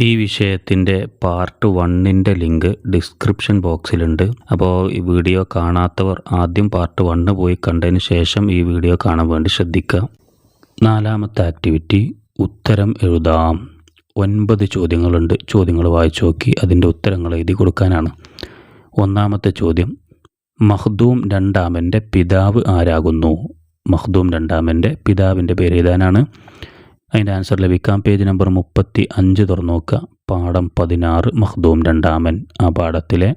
ഈ വിഷയത്തിന്റെ പാർട്ട് വണ്ണിന്റെ ലിങ്ക് ഡിസ്ക്രിപ്ഷൻ ബോക്സിലുണ്ട്. അപ്പോൾ ഈ വീഡിയോ കാണാത്തവർ ആദ്യം പാർട്ട് വണ്ണ് പോയി കണ്ടതിന് ശേഷം ഈ വീഡിയോ കാണാൻ വേണ്ടി ശ്രദ്ധിക്കുക. നാലാമത്തെ ആക്ടിവിറ്റി ഉത്തരം എഴുതാം. ഒൻപത് ചോദ്യങ്ങളുണ്ട്. ചോദ്യങ്ങൾ വായിച്ചു നോക്കി അതിന്റെ ഉത്തരങ്ങൾ എഴുതി കൊടുക്കാനാണ്. ഒന്നാമത്തെ ചോദ്യം മഹ്ദൂം രണ്ടാമന്റെ പിതാവ് ആരാകുന്നു? മഹ്ദൂം രണ്ടാമന്റെ പിതാവിന്റെ പേര് എഴുതാനാണ് അതിന്റെ ആൻസർ ലഭിക്കാം. പേജ് നമ്പർ മുപ്പത്തി അഞ്ച് തുറന്നു നോക്കുക. പാഠം പതിനാറ് മഹ്ദൂം രണ്ടാമൻ. ആ പാഠത്തിലെ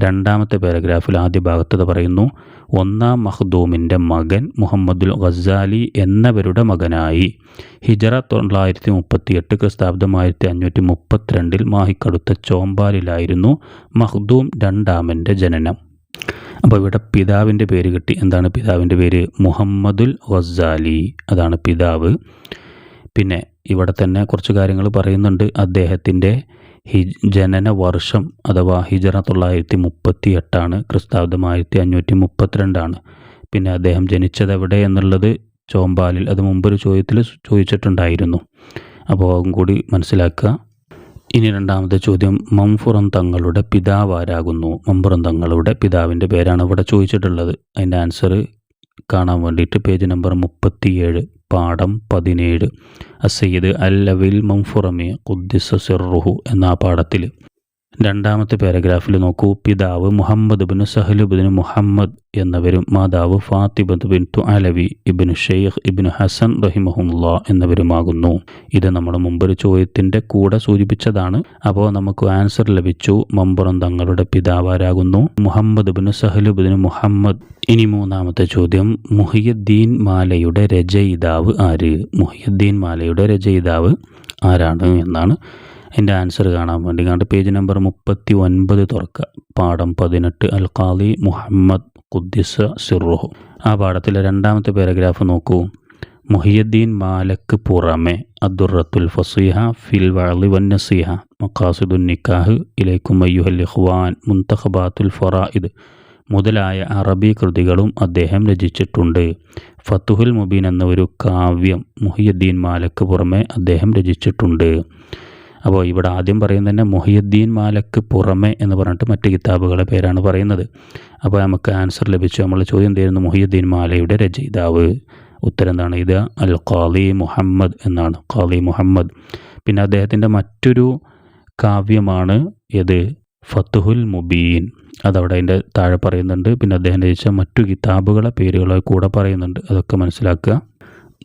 രണ്ടാമത്തെ പാരഗ്രാഫിൽ ആദ്യ ഭാഗത്തത് പറയുന്നു. ഒന്നാം മഹ്ദൂമിന്റെ മകൻ മുഹമ്മദുൽ ഗസാലി എന്നവരുടെ മകനായി. ഹിജറ തൊള്ളായിരത്തി മുപ്പത്തി എട്ട് ക്രിസ്താബ്ദം ആയിരത്തി അഞ്ഞൂറ്റി മുപ്പത്തിരണ്ടിൽ മാഹിക്കടുത്ത ചോമ്പാലിലായിരുന്നു മഹ്ദൂം രണ്ടാമന്റെ ജനനം. അപ്പോൾ ഇവിടെ പിതാവിന്റെ പേര് കിട്ടി. എന്താണ് പിതാവിന്റെ പേര്? മുഹമ്മദുൽ ഗസാലി അതാണ് പിതാവ്. പിന്നെ ഇവിടെ തന്നെ കുറച്ച് കാര്യങ്ങൾ പറയുന്നുണ്ട്. അദ്ദേഹത്തിന്റെ ഹി ജനന വർഷം അഥവാ ഹിജറ തൊള്ളായിരത്തി മുപ്പത്തി എട്ടാണ് ക്രിസ്താബ്ദം ആയിരത്തി അഞ്ഞൂറ്റി മുപ്പത്തിരണ്ടാണ് പിന്നെ അദ്ദേഹം ജനിച്ചത് എവിടെ എന്നുള്ളത് ചോമ്പാലിൽ അത് മുമ്പൊരു ചോദ്യത്തിൽ ചോദിച്ചിട്ടുണ്ടായിരുന്നു. അപ്പോൾ അതും കൂടി മനസ്സിലാക്കുക. ഇനി രണ്ടാമത്തെ ചോദ്യം മംഫുറം തങ്ങളുടെ പിതാവ് ആരാകുന്നു? മംഫുറം തങ്ങളുടെ പിതാവിന്റെ പേരാണ് ഇവിടെ ചോദിച്ചിട്ടുള്ളത്. അതിന്റെ ആൻസർ കാണാൻ വേണ്ടിയിട്ട് പേജ് നമ്പർ മുപ്പത്തിയേഴ്. പാഠം പതിനേഴ്. അസയ്യദ് അൽ മംഫുറമി ഖുദ്ദിസ സിർറുഹു എന്ന പാഠത്തിൽ രണ്ടാമത്തെ പാരഗ്രാഫിൽ നോക്കൂ. പിതാവ് മുഹമ്മദ് ബിൻ സഹലുബിന് മുഹമ്മദ് എന്നവരും മാതാവ് ഫാത്തിബത്ത് ബിൻ അലവി ഇബിൻ ഷെയ്ഖ് ഇബിൻ ഹസൻ റഹിമഹുല്ല എന്നിവരുമാകുന്നു. ഇത് നമ്മൾ മുമ്പൊരു ചോദ്യത്തിന്റെ കൂടെ സൂചിപ്പിച്ചതാണ്. അപ്പോൾ നമുക്ക് ആൻസർ ലഭിച്ചു. മമ്പുറം തങ്ങളുടെ പിതാവാരാകുന്നു. മുഹമ്മദ് ബിൻ സഹലുബിന് മുഹമ്മദ്. ഇനി മൂന്നാമത്തെ ചോദ്യം. മുഹിയുദ്ദീൻ മാലയുടെ രചയിതാവ് ആര്? മുഹിയുദ്ദീൻ മാലയുടെ രചയിതാവ് ആരാണ് എന്നാണ്. എന്റെ ആൻസർ കാണാൻ വേണ്ടി. കണ്ട് പേജ് നമ്പർ മുപ്പത്തി ഒൻപത് തുറക്കുക. പാഠം പതിനെട്ട്. അൽ ഖാലി മുഹമ്മദ് ഖുദ്ദിസ സിറുഹു ആ പാഠത്തിലെ രണ്ടാമത്തെ പാരഗ്രാഫ് നോക്കൂ. മുഹിയുദ്ദീൻ മാലക്ക് പുറമെ അദ്ദുറത്തുൽ ഫസീഹ ഫിൽ വളി വന്നസീഹ മഖാസിദുൻ നിക്കാഹ് ഇലൈക്കും അയ്യുഹൽ ഇഹ്വാൻ മുന്തഖബാത്തുൽ ഫറായിദ് മുതലായ അറബി കൃതികളും അദ്ദേഹം രചിച്ചിട്ടുണ്ട്. ഫത്തുഹുൽ മുബീൻ എന്ന ഒരു കാവ്യം മുഹിയുദ്ദീൻ മാലക്ക് പുറമെ അദ്ദേഹം രചിച്ചിട്ടുണ്ട്. അപ്പോൾ ഇവിടെ ആദ്യം പറയുന്നത് തന്നെ മൊഹിയുദ്ദീൻ മാലക്ക് പുറമെ എന്ന് പറഞ്ഞിട്ട് മറ്റ് കിതാബുകളെ പേരാണ് പറയുന്നത്. അപ്പോൾ നമുക്ക് ആൻസർ ലഭിച്ചു. നമ്മൾ ചോദ്യം എന്തായിരുന്നു? മൊഹിയുദ്ദീൻ മാലയുടെ രചയിതാവ്. ഉത്തരം എന്താണ്? ഇത് അൽ ഖാലി മുഹമ്മദ് എന്നാണ്. ഖാലി മുഹമ്മദ്. പിന്നെ അദ്ദേഹത്തിന്റെ മറ്റൊരു കാവ്യമാണ് ഇത് ഫത്തുഹുൽ മുബീൻ. അതവിടെ അതിന്റെ താഴെ പറയുന്നുണ്ട്. പിന്നെ അദ്ദേഹം രചിച്ച മറ്റു കിതാബുകളെ പേരുകളെ കൂടെ പറയുന്നുണ്ട്. അതൊക്കെ മനസ്സിലാക്കുക.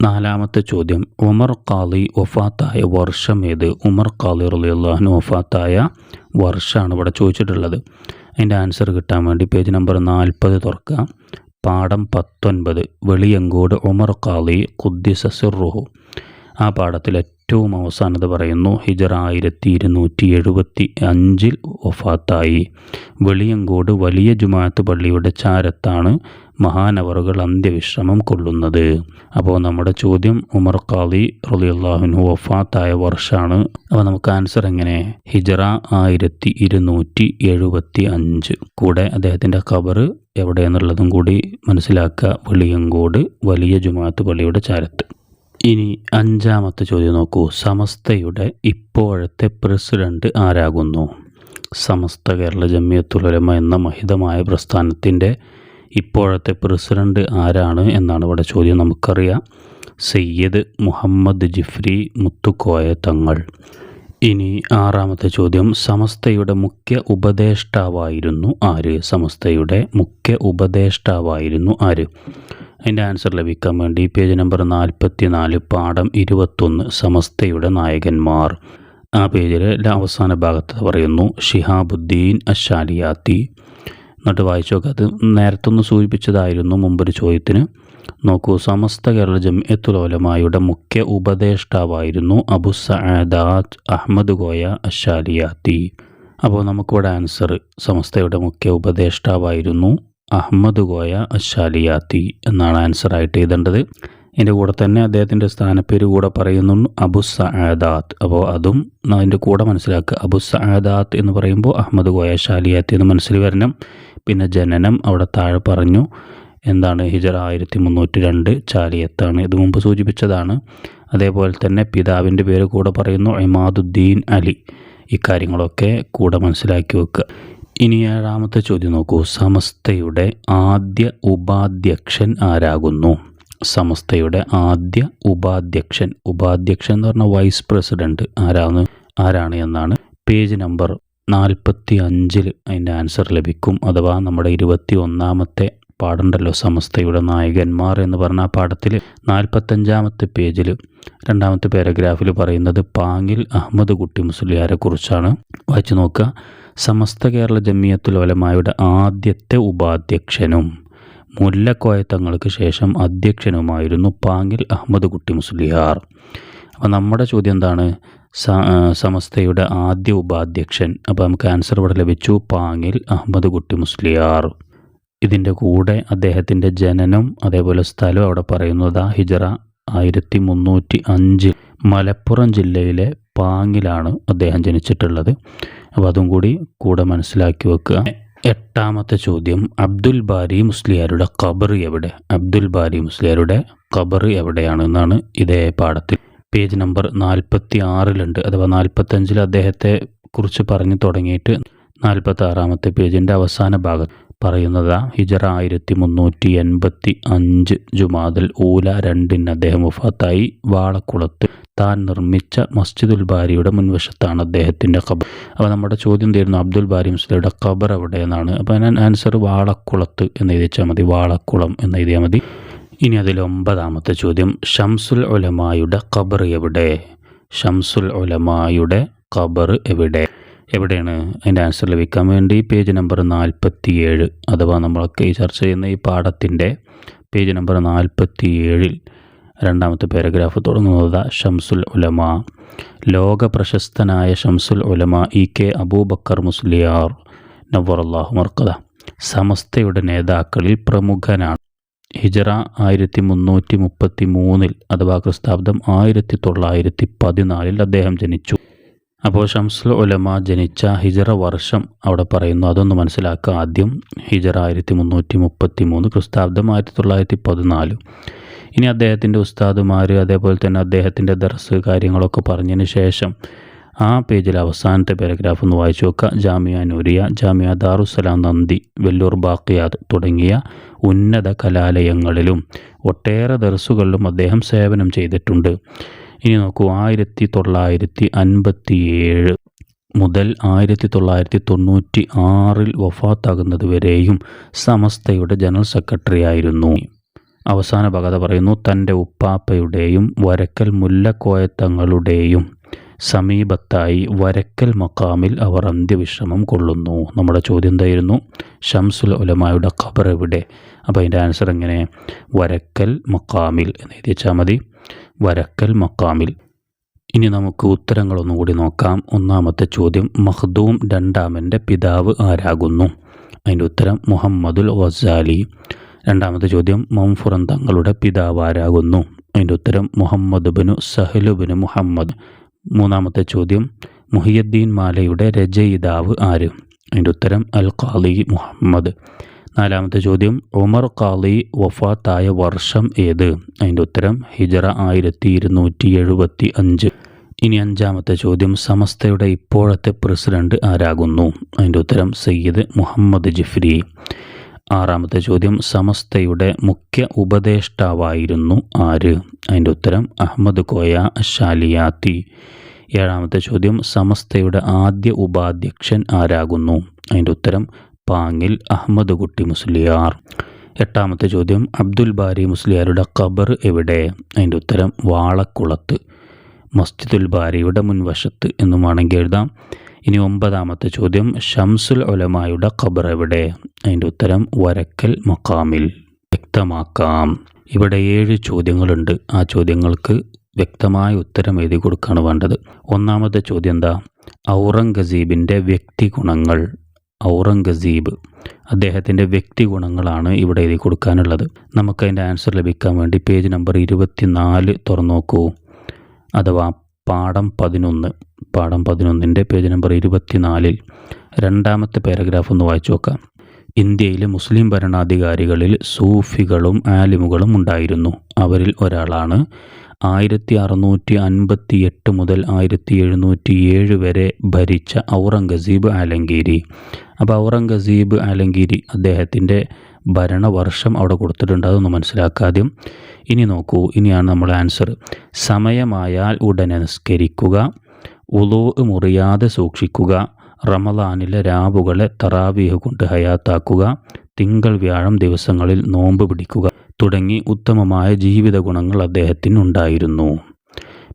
നാലാമത്തെ ചോദ്യം. ഉമർ കാളി വഫാത്തായ വർഷം ഏത്? ഉമർ കാളി റലിയുള്ളഹാന് വഫാത്തായ വർഷമാണ് ഇവിടെ ചോദിച്ചിട്ടുള്ളത്. അതിന്റെ ആൻസർ കിട്ടാൻ വേണ്ടി പേജ് നമ്പർ നാൽപ്പത് തുറക്കുക പാഠം പത്തൊൻപത്. വെളിയങ്കോട് ഉമർ കാളി ഖുദ്ദിസ സിറുഹു ആ പാഠത്തിൽ ഏറ്റവും അവസാനത് പറയുന്നു. ഹിജറ ആയിരത്തി ഇരുന്നൂറ്റി എഴുപത്തി അഞ്ചിൽ ഒഫാത്തായി വെളിയങ്കോട് വലിയ ജുമാഅത്ത് പള്ളിയുടെ ചാരത്താണ് മഹാനവറുകൾ അന്ത്യവിശ്രമം കൊള്ളുന്നത്. അപ്പോൾ നമ്മുടെ ചോദ്യം ഉമർ ഖാദി അള്ളാഹുനു വഫാത്തായ വർഷമാണ് അപ്പോൾ നമുക്ക് ആൻസർ എങ്ങനെ? ഹിജറ ആയിരത്തി ഇരുന്നൂറ്റി എഴുപത്തി അഞ്ച് കൂടെ അദ്ദേഹത്തിന്റെ ഖബർ എവിടെയെന്നുള്ളതും കൂടി മനസ്സിലാക്കുക. വെളിയങ്കോട് വലിയ ജുമാത്ത് പള്ളിയുടെ ചാരത്ത്. ഇനി അഞ്ചാമത്തെ ചോദ്യം നോക്കൂ. സമസ്തയുടെ ഇപ്പോഴത്തെ പ്രസിഡന്റ് ആരാകുന്നു? സമസ്ത കേരള ജമിയത്തുലമ എന്ന മഹിതമായ പ്രസ്ഥാനത്തിന്റെ ഇപ്പോഴത്തെ പ്രസിഡന്റ് ആരാണ് എന്നാണ് ഇവിടെ ചോദ്യം നമുക്കറിയാം. സയ്യദ് മുഹമ്മദ് ജിഫ്രി മുത്തുക്കോയ തങ്ങൾ. ഇനി ആറാമത്തെ ചോദ്യം. സമസ്തയുടെ മുഖ്യ ഉപദേഷ്ടാവായിരുന്നു ആര്? സമസ്തയുടെ മുഖ്യ ഉപദേഷ്ടാവായിരുന്നു ആര്? അതിന്റെ ആൻസർ ലഭിക്കാൻ വേണ്ടി പേജ് നമ്പർ നാൽപ്പത്തി നാല് പാഠം ഇരുപത്തൊന്ന് സമസ്തയുടെ നായകന്മാർ. ആ പേജിലെ അവസാന ഭാഗത്ത് പറയുന്നു ഷിഹാബുദ്ദീൻ അഷാലിയാത്തി. എന്നിട്ട് വായിച്ചു നോക്കുക അത് നേരത്തെ ഒന്ന് സൂചിപ്പിച്ചതായിരുന്നു മുമ്പൊരു ചോദ്യത്തിന്. നോക്കൂ സമസ്ത കേരള ജമിയത്തുലോലമായുടെ മുഖ്യ ഉപദേഷ്ടാവായിരുന്നു അബു സഅദാത്ത് അഹമ്മദ് ഗോയ അഷാലിയാത്തി. അപ്പോൾ നമുക്കിവിടെ ആൻസർ സമസ്തയുടെ മുഖ്യ ഉപദേഷ്ടാവായിരുന്നു അഹമ്മദ് ഗോയ അഷാലിയാത്തി എന്നാണ് ആൻസർ ആയിട്ട് എഴുതേണ്ടത്. ഇതിന്റെ കൂടെ തന്നെ അദ്ദേഹത്തിന്റെ സ്ഥാനപ്പേര് കൂടെ പറയുന്നു അബു സഅദാത്ത്. അപ്പോൾ അതും അതിന്റെ കൂടെ മനസ്സിലാക്കുക. അബു സഅദാത്ത് എന്ന് പറയുമ്പോൾ അഹമ്മദ് ഗോയ ഷാലിയാത്തി എന്ന് മനസ്സിൽ വരണം. പിന്നെ ജനനം അവിടെ താഴെ പറഞ്ഞു. എന്താണ്? ഹിജറ ആയിരത്തി മുന്നൂറ്റി രണ്ട് ചാലിയത്താണ്. ഇത് മുമ്പ് സൂചിപ്പിച്ചതാണ്. അതേപോലെ തന്നെ പിതാവിന്റെ പേര് കൂടെ പറയുന്നു ഇമാദുദ്ദീൻ അലി. ഇക്കാര്യങ്ങളൊക്കെ കൂടെ മനസ്സിലാക്കി വെക്കുക. ഇനി ഏഴാമത്തെ ചോദ്യം നോക്കൂ. സമസ്തയുടെ ആദ്യ ഉപാധ്യക്ഷൻ ആരാകുന്നു? സമസ്തയുടെ ആദ്യ ഉപാധ്യക്ഷൻ. ഉപാധ്യക്ഷൻ എന്ന് പറഞ്ഞാൽ വൈസ് പ്രസിഡന്റ് ആരാണ്? ആരാണ് എന്നാണ് പേജ് നമ്പർ നാൽപ്പത്തി അഞ്ചിൽ അതിന്റെ ആൻസർ ലഭിക്കും. അഥവാ നമ്മുടെ ഇരുപത്തി ഒന്നാമത്തെ പാടുണ്ടല്ലോ സമസ്തയുടെ നായകന്മാർ എന്ന് പറഞ്ഞ ആ പാഠത്തിൽ നാൽപ്പത്തഞ്ചാമത്തെ പേജിൽ രണ്ടാമത്തെ പാരഗ്രാഫിൽ പറയുന്നത് പാങ്ങിൽ അഹമ്മദ് കുട്ടി മുസ്ലിയാരെ കുറിച്ചാണ്. വായിച്ചു നോക്കുക. സമസ്ത കേരള ജമിയത്തുൽ ഒലമായുടെ ആദ്യത്തെ ഉപാധ്യക്ഷനും മുല്ലക്കോയ തങ്ങൾക്ക് ശേഷം അധ്യക്ഷനുമായിരുന്നു പാങ്ങിൽ അഹമ്മദ് കുട്ടി മുസ്ലിയാർ. അപ്പോൾ നമ്മുടെ ചോദ്യം എന്താണ്? സമസ്തയുടെ ആദ്യ ഉപാധ്യക്ഷൻ. അപ്പോൾ നമുക്ക് ആൻസർ ഇവിടെ ലഭിച്ചു. പാങ്ങിൽ അഹമ്മദ് കുട്ടി മുസ്ലിയാർ. ഇതിന്റെ കൂടെ അദ്ദേഹത്തിന്റെ ജനനം അതേപോലെ സ്ഥലം അവിടെ പറയുന്നത് ഹിജറ ആയിരത്തി മുന്നൂറ്റി അഞ്ചിൽ മലപ്പുറം ജില്ലയിലെ പാങ്ങിലാണ് അദ്ദേഹം ജനിച്ചിട്ടുള്ളത്. അപ്പോൾ അതും കൂടി കൂടെ മനസ്സിലാക്കി വെക്കുക. എട്ടാമത്തെ ചോദ്യം അബ്ദുൽ ബാരി മുസ്ലിയാരുടെ ഖബർ എവിടെ? അബ്ദുൽ ബാരി മുസ്ലിയാരുടെ ഖബർ എവിടെയാണ് എന്നാണ് ഇതേ പാഠത്തിൽ. പേജ് നമ്പർ നാൽപ്പത്തി ആറിലുണ്ട് അഥവാ നാൽപ്പത്തഞ്ചിൽ അദ്ദേഹത്തെ കുറിച്ച് പറഞ്ഞു തുടങ്ങിയിട്ട് നാൽപ്പത്തി ആറാമത്തെ പേജിന്റെ അവസാന ഭാഗത്ത് പറയുന്നത് ഹിജറ ആയിരത്തി മുന്നൂറ്റി എൺപത്തി അഞ്ച് ജുമാതിൽ ഊല രണ്ടിന് അദ്ദേഹം വഫാത്തായി. വാളക്കുളത്ത് താൻ നിർമ്മിച്ച മസ്ജിദുൽ ബാരിയുടെ മുൻവശത്താണ് അദ്ദേഹത്തിന്റെ ഖബർ. അപ്പോൾ നമ്മുടെ ചോദ്യം തീരുന്നു അബ്ദുൽ ബാരി മുസ്ലിയുടെ ഖബർ എവിടെയെന്നാണ്? അപ്പോൾ ഞാൻ ആൻസർ വാളക്കുളത്ത് എന്ന് എഴുതിച്ചാൽ മതി വാളക്കുളം എന്ന് എഴുതിയാൽ മതി. ഇനി അതിൽ ഒമ്പതാമത്തെ ചോദ്യം ഷംസുൽ ഒലമായുടെ ഖബർ എവിടെ? ഷംസുൽ ഒലമായുടെ ഖബർ എവിടെ? എവിടെയാണ്? അതിന്റെ ആൻസർ ലഭിക്കാൻ വേണ്ടി പേജ് നമ്പർ നാൽപ്പത്തിയേഴ് അഥവാ നമ്മളൊക്കെ ഈ ചർച്ച ചെയ്യുന്ന ഈ പാഠത്തിന്റെ പേജ് നമ്പർ നാൽപ്പത്തിയേഴിൽ രണ്ടാമത്തെ പാരഗ്രാഫ് തുടങ്ങുന്നത് ഷംസുൽ ഉലമ. ലോക പ്രശസ്തനായ ഷംസുൽ ഉലമ ഇ കെ അബൂബക്കർ മുസ്ലിയാർ നവറുല്ലാഹു മർക്കദ. സമസ്തയുടെ നേതാക്കളിൽ പ്രമുഖനാണ്. ഹിജറ ആയിരത്തി മുന്നൂറ്റി മുപ്പത്തി മൂന്നിൽ അഥവാ ക്രിസ്താബ്ദം ആയിരത്തി തൊള്ളായിരത്തി പതിനാലിൽ അദ്ദേഹം ജനിച്ചു. അപ്പോൾ ഷംസുൽ ഉലമ ജനിച്ച ഹിജറ വർഷം അവിടെ പറയുന്നു. അതൊന്ന് മനസ്സിലാക്കുക ആദ്യം. ഹിജറ ആയിരത്തി മുന്നൂറ്റി മുപ്പത്തി മൂന്ന് ക്രിസ്താബ്ദം ആയിരത്തി തൊള്ളായിരത്തി പതിനാല് ഇനി അദ്ദേഹത്തിന്റെ ഉസ്താദുമാർ അതേപോലെ തന്നെ അദ്ദേഹത്തിന്റെ ദർസ് കാര്യങ്ങളൊക്കെ പറഞ്ഞതിന് ശേഷം ആ പേജിൽ അവസാനത്തെ പാരഗ്രാഫ് ഒന്ന് വായിച്ചു നോക്കുക. ജാമിയ നൂരിയ ജാമിയ ദാറുസലാം നന്ദി വെല്ലൂർ ബാക്കിയാദ് തുടങ്ങിയ ഉന്നത കലാലയങ്ങളിലും ഒട്ടേറെ ദർസുകളിലും അദ്ദേഹം സേവനം ചെയ്തിട്ടുണ്ട്. ഇനി നോക്കൂ ആയിരത്തി തൊള്ളായിരത്തി അൻപത്തി ഏഴ് മുതൽ ആയിരത്തി തൊള്ളായിരത്തി തൊണ്ണൂറ്റി ആറിൽ വഫാത്താകുന്നത് വരെയും സമസ്തയുടെ ജനറൽ സെക്രട്ടറി ആയിരുന്നു. അവസാന ഭഗത പറയുന്നു തന്റെ ഉപ്പാപ്പയുടെയും വരക്കൽ മുല്ലക്കോയത്തങ്ങളുടെയും സമീപത്തായി വരക്കൽ മക്കാമിൽ അവർ അന്ത്യവിശ്രമം കൊള്ളുന്നു. നമ്മുടെ ചോദ്യം എന്തായിരുന്നു? ഷംസുൽ ഉലമായുടെ ഖബർ എവിടെ അപ്പോൾ അതിന്റെ ആൻസർ എങ്ങനെ? വരക്കൽ മക്കാമിൽ എന്ന് എഴുതിച്ചാൽ മതി. വരക്കൽ മക്കാമിൽ. ഇനി നമുക്ക് ഉത്തരങ്ങളൊന്നും കൂടി നോക്കാം. ഒന്നാമത്തെ ചോദ്യം മഹ്ദൂം രണ്ടാമന്റെ പിതാവ് ആരാകുന്നു? അതിന്റെ ഉത്തരം മുഹമ്മദുൽ വസാലി രണ്ടാമത്തെ ചോദ്യം മംഫുറൻ തങ്ങളുടെ പിതാവ് ആരാകുന്നു? അതിന്റെ ഉത്തരം മുഹമ്മദ് ബിനു സഹലുബിന് മുഹമ്മദ്. മൂന്നാമത്തെ ചോദ്യം മുഹിയദ്ദീൻ മാലയുടെ രചയിതാവ് ആര്? അതിന്റെ ഉത്തരം അൽ ഖാലി മുഹമ്മദ്. നാലാമത്തെ ചോദ്യം ഉമർ കാളി വഫാത്തായ വർഷം ഏത്? അതിന്റെ ഉത്തരം ഹിജറ ആയിരത്തി ഇരുന്നൂറ്റി എഴുപത്തി അഞ്ച് ഇനി അഞ്ചാമത്തെ ചോദ്യം സമസ്തയുടെ ഇപ്പോഴത്തെ പ്രസിഡന്റ് ആരാകുന്നു? അതിന്റെ ഉത്തരം സയ്യിദ് മുഹമ്മദ് ജിഫ്രി. ആറാമത്തെ ചോദ്യം സമസ്തയുടെ മുഖ്യ ഉപദേഷ്ടാവായിരുന്നു ആര്? അതിന്റെ ഉത്തരം അഹമ്മദ് കോയ ഷാലിയാത്തി ഏഴാമത്തെ ചോദ്യം സമസ്തയുടെ ആദ്യ ഉപാധ്യക്ഷൻ ആരാകുന്നു? അതിന്റെ ഉത്തരം പാങ്ങിൽ അഹമ്മദ് കുട്ടി മുസ്ലിയാർ. എട്ടാമത്തെ ചോദ്യം അബ്ദുൽ ബാരി മുസ്ലിയാരുടെ ഖബർ എവിടെ? അതിന്റെ ഉത്തരം വാളക്കുളത്ത്. മസ്ജിദുൽ ബാരിയുടെ മുൻവശത്ത് എന്നുമാണെങ്കിൽ എഴുതാം. ഇനി ഒമ്പതാമത്തെ ചോദ്യം ഷംസുൽ ഒലമായുടെ ഖബർ എവിടെ? അതിന്റെ ഉത്തരം വരക്കൽ മക്കാമിൽ വ്യക്തമാക്കാം. ഇവിടെ ഏഴ് ചോദ്യങ്ങളുണ്ട്. ആ ചോദ്യങ്ങൾക്ക് വ്യക്തമായ ഉത്തരം എഴുതി കൊടുക്കുകയാണ് വേണ്ടത്. ഒന്നാമത്തെ ചോദ്യം എന്താ? ഔറംഗസീബിന്റെ വ്യക്തിഗുണങ്ങൾ. ഔറംഗസീബ് അദ്ദേഹത്തിന്റെ വ്യക്തി ഗുണങ്ങളാണ് ഇവിടെ എഴുതി കൊടുക്കാനുള്ളത്. നമുക്കതിന്റെ ആൻസർ ലഭിക്കാൻ വേണ്ടി പേജ് നമ്പർ ഇരുപത്തിനാല് തുറന്നു നോക്കൂ അഥവാ പാഠം പതിനൊന്ന് പാഠം പതിനൊന്നിന്റെ പേജ് നമ്പർ ഇരുപത്തിനാലിൽ രണ്ടാമത്തെ പാരഗ്രാഫ് ഒന്ന് വായിച്ചു നോക്കാം. ഇന്ത്യയിലെ മുസ്ലിം ഭരണാധികാരികളിൽ സൂഫികളും ആലിമുകളും ഉണ്ടായിരുന്നു. അവരിൽ ഒരാളാണ് ആയിരത്തി അറുന്നൂറ്റി അൻപത്തി എട്ട് മുതൽ ആയിരത്തി എഴുന്നൂറ്റി ഏഴ് വരെ ഭരിച്ച ഔറംഗസീബ് ആലങ്കീരി. അപ്പോൾ ഔറംഗസീബ് ആലങ്കീരി അദ്ദേഹത്തിന്റെ ഭരണവർഷം അവിടെ കൊടുത്തിട്ടുണ്ട്. അതൊന്ന് മനസ്സിലാക്കാദ്യം. ഇനി നോക്കൂ ഇനിയാണ് നമ്മുടെ ആൻസർ സമയമായാൽ ഉടനെ നിസ്കരിക്കുക ഉലോ മുറിയാതെ സൂക്ഷിക്കുക റമദാനിലെ രാവുകളെ തറാവീഹ് കൊണ്ട് ഹയാത്താക്കുക തിങ്കൾ വ്യാഴം ദിവസങ്ങളിൽ നോമ്പ് പിടിക്കുക. തുടങ്ങി ഉത്തമമായ ജീവിത ഗുണങ്ങൾ അദ്ദേഹത്തിനുണ്ടായിരുന്നു.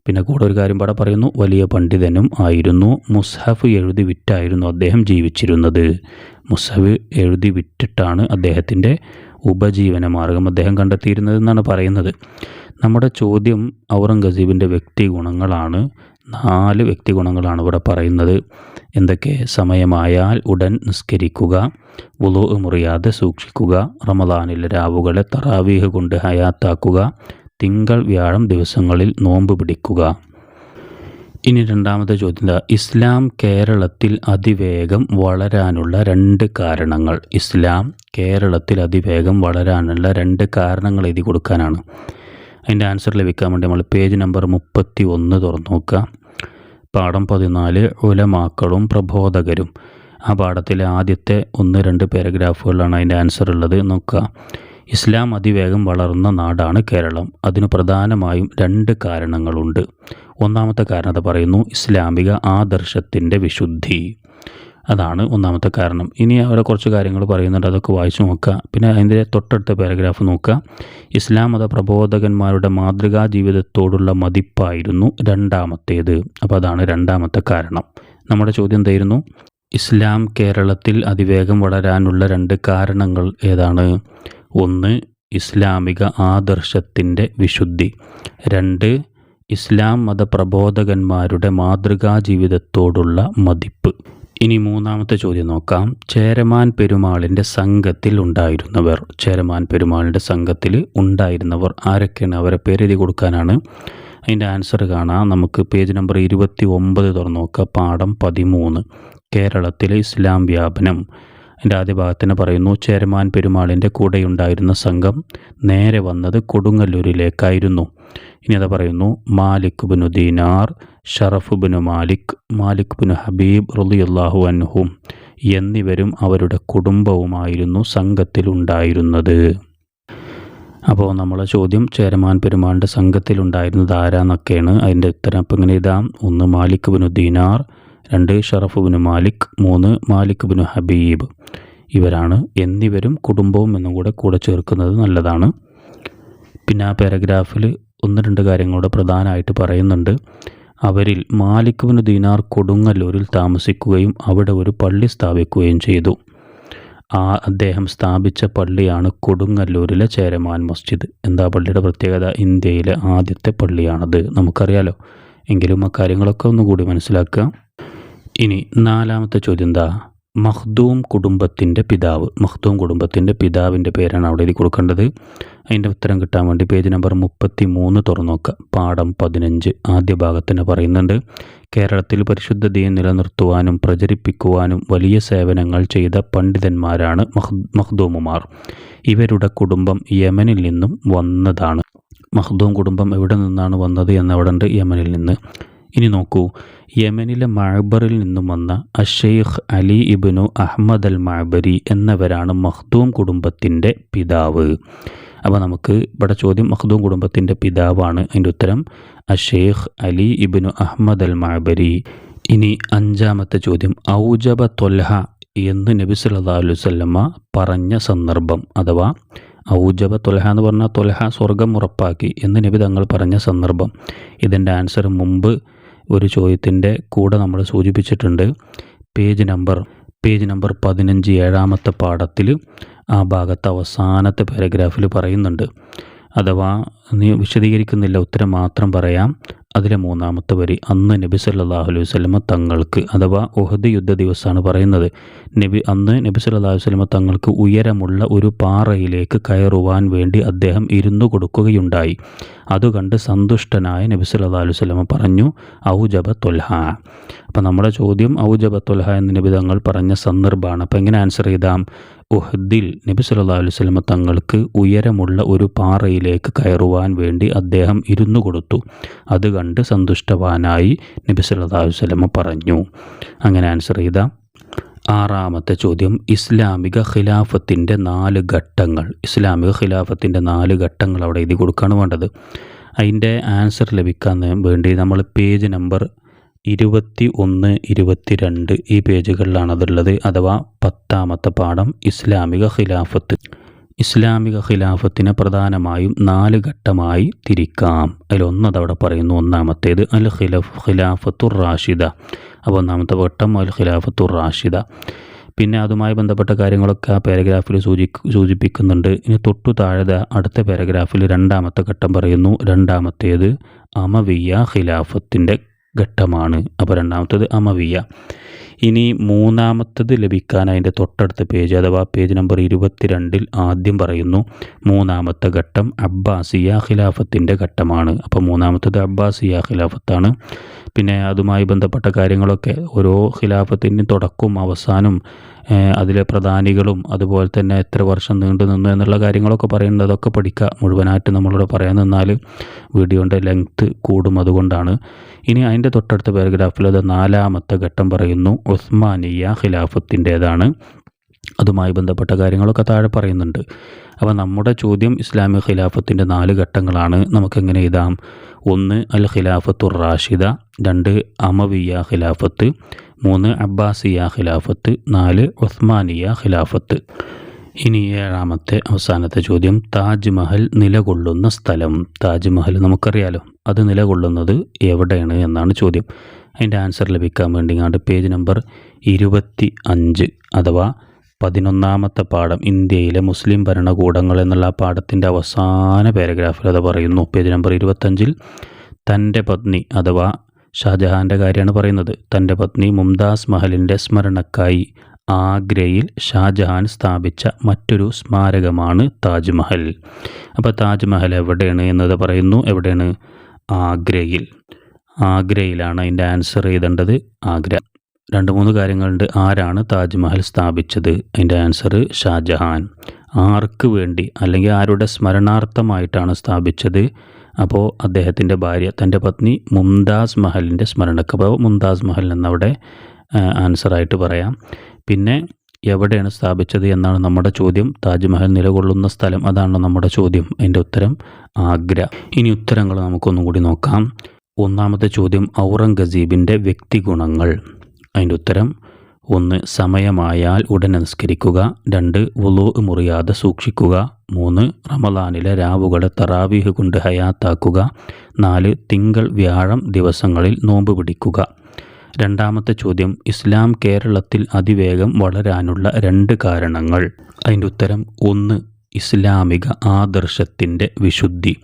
പിന്നെ കൂടെ ഒരു കാര്യം പാടെ പറയുന്നു വലിയ പണ്ഡിതനും ആയിരുന്നു. മുസ്ഹഫ് എഴുതി വിറ്റായിരുന്നു അദ്ദേഹം ജീവിച്ചിരുന്നത്. മുസ്ഹഫ് എഴുതി വിറ്റിട്ടാണ് അദ്ദേഹത്തിന്റെ ഉപജീവന മാർഗം അദ്ദേഹം കണ്ടെത്തിയിരുന്നത് എന്നാണ് പറയുന്നത്. നമ്മുടെ ചോദ്യം ഔറംഗസീബിന്റെ വ്യക്തി ഗുണങ്ങളാണ്. നാല് വ്യക്തി ഗുണങ്ങളാണ് ഇവിടെ പറയുന്നത്. എന്തൊക്കെ? സമയമായാൽ ഉടൻ നിസ്കരിക്കുക ഉലോ മുറിയാതെ സൂക്ഷിക്കുക റമദാനിലെ രാവുകളെ തറാവീഹ് കൊണ്ട് ഹയാത്താക്കുക തിങ്കൾ വ്യാഴം ദിവസങ്ങളിൽ നോമ്പ് പിടിക്കുക. ഇനി രണ്ടാമത്തെ ചോദ്യം ഇസ്ലാം കേരളത്തിൽ അതിവേഗം വളരാനുള്ള രണ്ട് കാരണങ്ങൾ. ഇസ്ലാം കേരളത്തിൽ അതിവേഗം വളരാനുള്ള രണ്ട് കാരണങ്ങൾ എഴുതി കൊടുക്കാനാണ്. അതിന്റെ ആൻസർ ലഭിക്കാൻ വേണ്ടി നമ്മൾ പേജ് നമ്പർ മുപ്പത്തി ഒന്ന് തുറന്നു നോക്കുക. പാഠം പതിനാല് ഉലമാക്കളും പ്രബോധകരും. ആ പാഠത്തിലെ ആദ്യത്തെ ഒന്ന് രണ്ട് പാരഗ്രാഫുകളാണ് അതിന്റെ ആൻസർ ഉള്ളത്. നോക്കുക. ഇസ്ലാം അതിവേഗം വളർന്ന നാടാണ് കേരളം. അതിന് പ്രധാനമായും രണ്ട് കാരണങ്ങളുണ്ട്. ഒന്നാമത്തെ കാരണത പറയുന്നു ഇസ്ലാമിക ആദർശത്തിന്റെ വിശുദ്ധി. അതാണ് ഒന്നാമത്തെ കാരണം. ഇനി അവിടെ കുറച്ച് കാര്യങ്ങൾ പറയുന്നുണ്ട് അതൊക്കെ വായിച്ചു നോക്കുക. പിന്നെ അതിന്റെ തൊട്ടടുത്ത പാരഗ്രാഫ് നോക്കുക. ഇസ്ലാം മത പ്രബോധകന്മാരുടെ മാതൃകാ ജീവിതത്തോടുള്ള മതിപ്പായിരുന്നു രണ്ടാമത്തേത്. അപ്പോൾ അതാണ് രണ്ടാമത്തെ കാരണം. നമ്മുടെ ചോദ്യം എന്തായിരുന്നു? ഇസ്ലാം കേരളത്തിൽ അതിവേഗം വളരാനുള്ള രണ്ട് കാരണങ്ങൾ ഏതാണ്? ഒന്ന് ഇസ്ലാമിക ആദർശത്തിന്റെ വിശുദ്ധി. രണ്ട് ഇസ്ലാം മതപ്രബോധകന്മാരുടെ മാതൃകാ ജീവിതത്തോടുള്ള മതിപ്പ്. ഇനി മൂന്നാമത്തെ ചോദ്യം നോക്കാം. ചേരമാൻ പെരുമാളിന്റെ സംഘത്തിൽ ഉണ്ടായിരുന്നവർ. ചേരമാൻ പെരുമാളിന്റെ സംഘത്തിൽ ഉണ്ടായിരുന്നവർ ആരൊക്കെയാണ്? അവരെ പേരെഴുതി കൊടുക്കാനാണ്. അതിന്റെ ആൻസർ കാണാം. നമുക്ക് പേജ് നമ്പർ ഇരുപത്തി ഒമ്പത് തുറന്നു നോക്കുക പാഠം പതിമൂന്ന്. കേരളത്തിലെ ഇസ്ലാം വ്യാപനം. അതിന്റെ ആദ്യ ഭാഗത്തിന് പറയുന്നു ചേരമാൻ പെരുമാളിന്റെ കൂടെയുണ്ടായിരുന്ന സംഘം നേരെ വന്നത് കൊടുങ്ങല്ലൂരിലേക്കായിരുന്നു. ഇനി അത് പറയുന്നു മാലിക് ബിനു ദീനാർ ഷറഫ് ബിനു മാലിക് മാലിക് ബിനു ഹബീബ് റുലിയുല്ലാഹു അൻഹും എന്നിവരും അവരുടെ കുടുംബവുമായിരുന്നു സംഘത്തിലുണ്ടായിരുന്നത്. അപ്പോൾ നമ്മളെ ചോദ്യം ചേരമാൻ പെരുമാളിന്റെ സംഘത്തിലുണ്ടായിരുന്നത് ആരാന്നൊക്കെയാണ്? അതിന്റെ ഉത്തരം അപ്പം ഇങ്ങനെ ഇതാം ഒന്ന് മാലിക് ബിനു ദീനാർ രണ്ട് ഷറഫ് ബിനു മാലിക് മൂന്ന് മാലിക് ബിനു ഹബീബ്. ഇവരാണ് എന്നിവരും കുടുംബവും എന്നും കൂടെ കൂടെ ചേർക്കുന്നത് നല്ലതാണ്. പിന്നെ ആ പാരഗ്രാഫിൽ ഒന്ന് രണ്ട് കാര്യങ്ങളുടെ പ്രധാനമായിട്ട് പറയുന്നുണ്ട്. അവരിൽ മാലിക്കുവിന് ദിനാർ കൊടുങ്ങല്ലൂരിൽ താമസിക്കുകയും അവിടെ ഒരു പള്ളി സ്ഥാപിക്കുകയും ചെയ്തു. ആ അദ്ദേഹം സ്ഥാപിച്ച പള്ളിയാണ് കൊടുങ്ങല്ലൂരിലെ ചേരമാൻ മസ്ജിദ്. എന്താ പള്ളിയുടെ പ്രത്യേകത? ഇന്ത്യയിലെ ആദ്യത്തെ പള്ളിയാണത്. നമുക്കറിയാലോ. എങ്കിലും ആ കാര്യങ്ങളൊക്കെ ഒന്നുകൂടി മനസ്സിലാക്കുക. ഇനി നാലാമത്തെ ചോദ്യം എന്താ? മഖ്ദൂം കുടുംബത്തിന്റെ പിതാവ്. മഖ്ദൂം കുടുംബത്തിന്റെ പിതാവിന്റെ പേരാണ് അവിടെ എഴുതി കൊടുക്കേണ്ടത്. അതിന്റെ ഉത്തരം കിട്ടാൻ വേണ്ടി പേജ് നമ്പർ മുപ്പത്തി മൂന്ന് തുറന്നു നോക്കുക പാഠം പതിനഞ്ച് ആദ്യ ഭാഗത്തിന് പറയുന്നുണ്ട്. കേരളത്തിൽ പരിശുദ്ധ ദീൻ നിലനിർത്തുവാനും പ്രചരിപ്പിക്കുവാനും വലിയ സേവനങ്ങൾ ചെയ്ത പണ്ഡിതന്മാരാണ് മഖ്ദൂമുമാർ ഇവരുടെ കുടുംബം യമനിൽ നിന്നും വന്നതാണ്. മഖ്ദൂം കുടുംബം എവിടെ നിന്നാണ് വന്നത് എന്നവിടെ യമനിൽ നിന്ന്. ഇനി നോക്കൂ. യമനിലെ മഅബറിൽ നിന്നും വന്ന അഷെയ്ഖ് അലി ഇബ്നു അഹമ്മദ് അൽ മഅബരി എന്നവരാണ് മഖ്ദൂം കുടുംബത്തിന്റെ പിതാവ്. അപ്പോൾ നമുക്ക് ഇവിടെ ചോദ്യം മഖ്ദൂം കുടുംബത്തിന്റെ പിതാവാണ് അതിന്റെ ഉത്തരം. അഷെയ്ഖ് അലി ഇബ്നു അഹമ്മദ് അൽ മഅബരി. ഇനി അഞ്ചാമത്തെ ചോദ്യം. ഔജബ തൊൽഹ എന്ന് നബി സല്ലാ അലുസല്ലമ്മ പറഞ്ഞ സന്ദർഭം അഥവാ ഔജബ തൊലഹ എന്ന് പറഞ്ഞാൽ തൊലഹ സ്വർഗം ഉറപ്പാക്കി എന്ന് നബി തങ്ങൾ പറഞ്ഞ സന്ദർഭം. ഇതിന്റെ ആൻസർ മുമ്പ് ഒരു ചോദ്യത്തിന്റെ കൂടെ നമ്മൾ സൂചിപ്പിച്ചിട്ടുണ്ട്. പേജ് നമ്പർ പേജ് നമ്പർ പതിനഞ്ച് ഏഴാമത്തെ പാഠത്തിൽ ആ ഭാഗത്ത് അവസാനത്തെ പാരഗ്രാഫിൽ പറയുന്നുണ്ട്. അഥവാ നീ വിശദീകരിക്കുന്നില്ല ഉത്തരം മാത്രം പറയാം. അതിലെ മൂന്നാമത്തെ വരി അന്ന് നബി സല്ലല്ലാഹു അലൈഹി വസല്ലമ തങ്ങൾക്ക് അഥവാ ഒഹദ് യുദ്ധ ദിവസമാണ് പറയുന്നത്. നബി അന്ന് നബി സല്ലല്ലാഹു അലൈഹി വസല്ലമ തങ്ങൾക്ക് ഉയരമുള്ള ഒരു പാറയിലേക്ക് കയറുവാൻ വേണ്ടി അദ്ദേഹം ഇരുന്നു കൊടുക്കുകയുണ്ടായി. അതുകണ്ട് സന്തുഷ്ടനായ നബി സല്ലല്ലാഹു അലൈഹി വസല്ലമ പറഞ്ഞു ഔജബ തൊൽഹ. അപ്പം നമ്മുടെ ചോദ്യം ഔജബ തൊൽഹ എന്ന് നബി തങ്ങൾ പറഞ്ഞ സന്ദർഭമാണ്. അപ്പം എങ്ങനെ ആൻസർ ചെയ്താം? ഉഹദിൽ നബി സല്ലാ അലൈഹി വസല്ലമ തങ്ങൾക്ക് ഉയരമുള്ള ഒരു പാറയിലേക്ക് കയറുവാൻ വേണ്ടി അദ്ദേഹം ഇരുന്നു കൊടുത്തു. അത് കണ്ട് സന്തുഷ്ടവാനായി നബി സല്ലാ അലൈഹി വസല്ലമ പറഞ്ഞു. അങ്ങനെ ആൻസർ ചെയ്ത ആറാമത്തെ ചോദ്യം ഇസ്ലാമിക ഖിലാഫത്തിന്റെ നാല് ഘട്ടങ്ങൾ. ഇസ്ലാമിക ഖിലാഫത്തിന്റെ നാല് ഘട്ടങ്ങൾ അവിടെ എഴുതി കൊടുക്കുകയാണ് വേണ്ടത്. അതിന്റെ ആൻസർ ലഭിക്കാൻ വേണ്ടി നമ്മൾ പേജ് നമ്പർ ഇരുപത്തി ഒന്ന് ഇരുപത്തിരണ്ട് ഈ പേജുകളിലാണതുള്ളത് അഥവാ പത്താമത്തെ പാഠം ഇസ്ലാമിക ഖിലാഫത്ത്. ഇസ്ലാമിക ഖിലാഫത്തിനെ പ്രധാനമായും നാല് ഘട്ടമായി തിരിക്കാം. അതിലൊന്നത് അവിടെ പറയുന്നു ഒന്നാമത്തേത് അൽ ഖിലഫ് ഖിലാഫത്തുർ റാഷിദ. അപ്പോൾ ഒന്നാമത്തെ ഘട്ടം അൽ ഖിലാഫത്തുർ റാഷിദ. പിന്നെ അതുമായി ബന്ധപ്പെട്ട കാര്യങ്ങളൊക്കെ ആ പാരഗ്രാഫിൽ സൂചി സൂചിപ്പിക്കുന്നുണ്ട്. ഇനി തൊട്ടു താഴെ അടുത്ത പാരഗ്രാഫിൽ രണ്ടാമത്തെ ഘട്ടം പറയുന്നു. രണ്ടാമത്തേത് അമവിയ ഖിലാഫത്തിന്റെ ഘട്ടമാണ്. അപ്പോൾ രണ്ടാമത്തത് അമവിയ. ഇനി മൂന്നാമത്തത് ലഭിക്കാൻ അതിന്റെ തൊട്ടടുത്ത പേജ് അഥവാ പേജ് നമ്പർ ഇരുപത്തിരണ്ടിൽ ആദ്യം പറയുന്നു മൂന്നാമത്തെ ഘട്ടം അബ്ബാസിയ ഖിലാഫത്തിന്റെ ഘട്ടമാണ്. അപ്പോൾ മൂന്നാമത്തത് അബ്ബാസിയ ഖിലാഫത്താണ്. പിന്നെ അതുമായി ബന്ധപ്പെട്ട കാര്യങ്ങളൊക്കെ ഓരോ ഖിലാഫത്തിന്റെ തുടക്കവും അവസാനം അതിലെ പ്രധാനികളും അതുപോലെ തന്നെ എത്ര വർഷം നീണ്ടു നിന്നു എന്നുള്ള കാര്യങ്ങളൊക്കെ പറയുന്നത് അതൊക്കെ പഠിക്കുക. മുഴുവനായിട്ട് നമ്മളിവിടെ പറയാൻ നിന്നാൽ വീഡിയോന്റെ ലെങ്ത്ത് കൂടും അതുകൊണ്ടാണ്. ഇനി അതിന്റെ തൊട്ടടുത്ത പാരഗ്രാഫിൽ അത് നാലാമത്തെ ഘട്ടം പറയുന്നു. ഉസ്മാനിയ ഖിലാഫത്തിന്റേതാണ്. അതുമായി ബന്ധപ്പെട്ട കാര്യങ്ങളൊക്കെ താഴെ പറയുന്നുണ്ട്. അപ്പോൾ നമ്മുടെ ചോദ്യം ഇസ്ലാമിക ഖിലാഫത്തിന്റെ നാല് ഘട്ടങ്ങളാണ്. നമുക്കെങ്ങനെ എഴുതാം? ഒന്ന് അൽ ഖിലാഫത്തുർ റാഷിദ. രണ്ട് അമവിയ ഖിലാഫത്ത്. മൂന്ന് അബ്ബാസിയ ഖിലാഫത്ത്. നാല് ഉസ്മാനിയ ഖിലാഫത്ത്. ഇനി ഏഴാമത്തെ അവസാനത്തെ ചോദ്യം. താജ്മഹൽ നിലകൊള്ളുന്ന സ്ഥലം. താജ്മഹൽ നമുക്കറിയാലോ അത് നിലകൊള്ളുന്നത് എവിടെയാണ് എന്നാണ് ചോദ്യം. അതിന്റെ ആൻസർ ലഭിക്കാൻ വേണ്ടി കണ്ട് പേജ് നമ്പർ ഇരുപത്തി അഞ്ച് അഥവാ പതിനൊന്നാമത്തെ പാഠം. ഇന്ത്യയിലെ മുസ്ലിം ഭരണകൂടങ്ങൾ എന്നുള്ള പാഠത്തിന്റെ അവസാന പാരഗ്രാഫിൽ അത് പറയുന്നു. പേജ് നമ്പർ ഇരുപത്തഞ്ചിൽ തന്റെ പത്നി അഥവാ ഷാജഹാന്റെ കാര്യമാണ് പറയുന്നത്. തന്റെ പത്നി മുംതാസ് മഹലിന്റെ സ്മരണക്കായി ആഗ്രയിൽ ഷാജഹാൻ സ്ഥാപിച്ച മറ്റൊരു സ്മാരകമാണ് താജ്മഹൽ. അപ്പോൾ താജ്മഹൽ എവിടെയാണ് എന്നത് പറയുന്നു. എവിടെയാണ്? ആഗ്രയിൽ. ആഗ്രയിലാണ് അതിന്റെ ആൻസർ എഴുതേണ്ടത്. ആഗ്ര. രണ്ട് മൂന്ന് കാര്യങ്ങളുണ്ട്. ആരാണ് താജ്മഹൽ സ്ഥാപിച്ചത്? അതിന്റെ ആൻസർ ഷാജഹാൻ. ആർക്ക് വേണ്ടി അല്ലെങ്കിൽ ആരുടെ സ്മരണാർത്ഥമായിട്ടാണ് സ്ഥാപിച്ചത്? അപ്പോൾ അദ്ദേഹത്തിന്റെ ഭാര്യ തന്റെ പത്നി മുംതാസ് മഹലിന്റെ സ്മരണക്ക്. അപ്പോൾ മുംതാസ് മഹൽ എന്നവിടെ ആൻസറായിട്ട് പറയാം. പിന്നെ എവിടെയാണ് സ്ഥാപിച്ചത് എന്നാണ് നമ്മുടെ ചോദ്യം. താജ്മഹൽ നിലകൊള്ളുന്ന സ്ഥലം അതാണ് നമ്മുടെ ചോദ്യം. എന്റെ ഉത്തരം ആഗ്ര. ഇനി ഉത്തരങ്ങൾ നമുക്കൊന്നും കൂടി നോക്കാം. ഒന്നാമത്തെ ചോദ്യം ഔറംഗസീബിന്റെ വ്യക്തിഗുണങ്ങൾ. അതിന്റെ ഉത്തരം ഒന്ന് സമയമായാൽ ഉടൻ നിസ്കരിക്കുക. രണ്ട് വുളു മുറിയാതെ സൂക്ഷിക്കുക. മൂന്ന് റമദാനിലെ രാവുകളെ തറാവീഹ് കൊണ്ട് ഹയാത്താക്കുക. നാല് തിങ്കൾ വ്യാഴം ദിവസങ്ങളിൽ നോമ്പ് പിടിക്കുക. രണ്ടാമത്തെ ചോദ്യം ഇസ്ലാം കേരളത്തിൽ അതിവേഗം വളരാനുള്ള രണ്ട് കാരണങ്ങൾ. അതിന്റെ ഉത്തരം ഒന്ന് ഇസ്ലാമിക ആദർശത്തിന്റെ വിശുദ്ധി.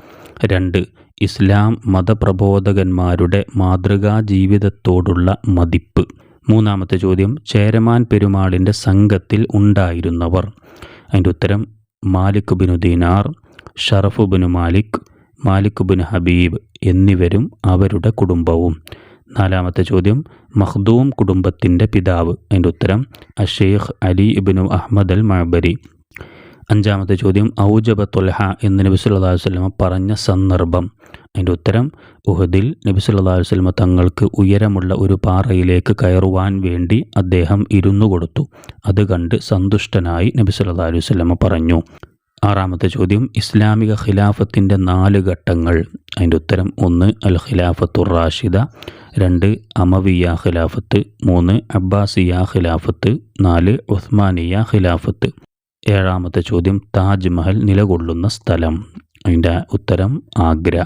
രണ്ട് ഇസ്ലാം മതപ്രബോധകന്മാരുടെ മാതൃകാ ജീവിതത്തോടുള്ള മതിപ്പ്. മൂന്നാമത്തെ ചോദ്യം ചേരമാൻ പെരുമാളിന്റെ സംഘത്തിൽ ഉണ്ടായിരുന്നവർ. അതിന്റെ ഉത്തരം മാലിക് ബിനു ദീനാർ ഷറഫ് മാലിക് മാലിക് ബിൻ ഹബീബ് എന്നിവരും അവരുടെ കുടുംബവും. നാലാമത്തെ ചോദ്യം മഖ്ദൂം കുടുംബത്തിന്റെ പിതാവ്. അതിന്റെ ഉത്തരം അഷേഖ് അലി ഇബിനു അഹമ്മദ് അൽ മഅബരി അഞ്ചാമത്തെ ചോദ്യം ഔജബ തൊലഹ എന്ന് നബി അലൈഹി വസല്ലം പറഞ്ഞ സന്ദർഭം. അതിന്റെ ഉത്തരം ഉഹദിൽ നബി സല്ലല്ലാഹു അലൈഹി വസല്ലമ തങ്ങൾക്ക് ഉയരമുള്ള ഒരു പാറയിലേക്ക് കയറുവാൻ വേണ്ടി അദ്ദേഹം ഇരുന്നു കൊടുത്തു. അത് കണ്ട് സന്തുഷ്ടനായി നബി സല്ലല്ലാഹു അലൈഹി വസല്ലമ പറഞ്ഞു. ആറാമത്തെ ചോദ്യം ഇസ്ലാമിക ഖിലാഫത്തിന്റെ നാല് ഘട്ടങ്ങൾ. അതിന്റെ ഉത്തരം ഒന്ന് അൽ ഖിലാഫത്തുർ റാഷിദ രണ്ട് അമവിയ ഖിലാഫത്ത്. മൂന്ന് അബ്ബാസിയ ഖിലാഫത്ത്. നാല് ഉസ്മാനിയ ഖിലാഫത്ത്. ഏഴാമത്തെ ചോദ്യം താജ്മഹൽ നിലകൊള്ളുന്ന സ്ഥലം. അതിന്റെ ഉത്തരം ആഗ്ര.